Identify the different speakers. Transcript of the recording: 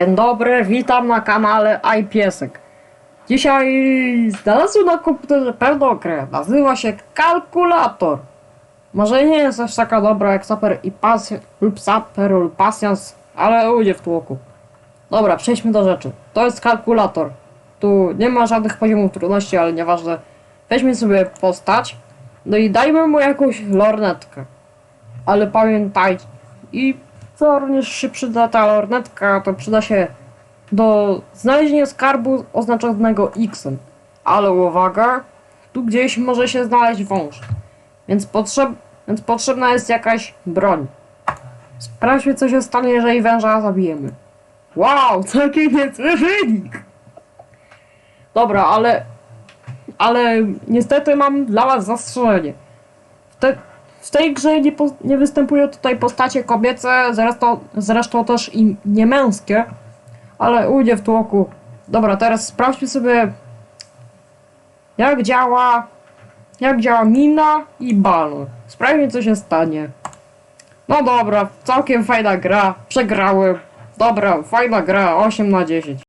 Speaker 1: Dzień dobry, witam na kanale iPiesek. Dzisiaj znalazłem na komputerze pewną grę. Nazywa się Kalkulator. Może nie jest aż taka dobra jak Saper i Passion lub Saper lub Passions, ale ujdzie w tłoku. Dobra, przejdźmy do rzeczy. To jest kalkulator. Tu nie ma żadnych poziomów trudności, ale nieważne. Weźmy sobie postać, no i dajmy mu jakąś lornetkę. Ale pamiętajcie, i co również się przyda ta lornetka, to przyda się do znalezienia skarbu oznaczonego X. Ale uwaga, tu gdzieś może się znaleźć wąż. Więc, potrzeb, więc potrzebna jest jakaś broń. Sprawdźmy, co się stanie, jeżeli węża zabijemy. Wow, taki niezły wynik! Dobra, ale... Ale niestety mam dla was zastrzeżenie. W, te, w tej grze nie, po, nie występują tutaj postacie kobiece, zresztą, zresztą też i nie męskie. Ale ujdzie w tłoku. Dobra, teraz sprawdźmy sobie jak działa jak działa mina i balon. Sprawdźmy co się stanie. No dobra, całkiem fajna gra. Przegrałem. Dobra, fajna gra, 8 na 10.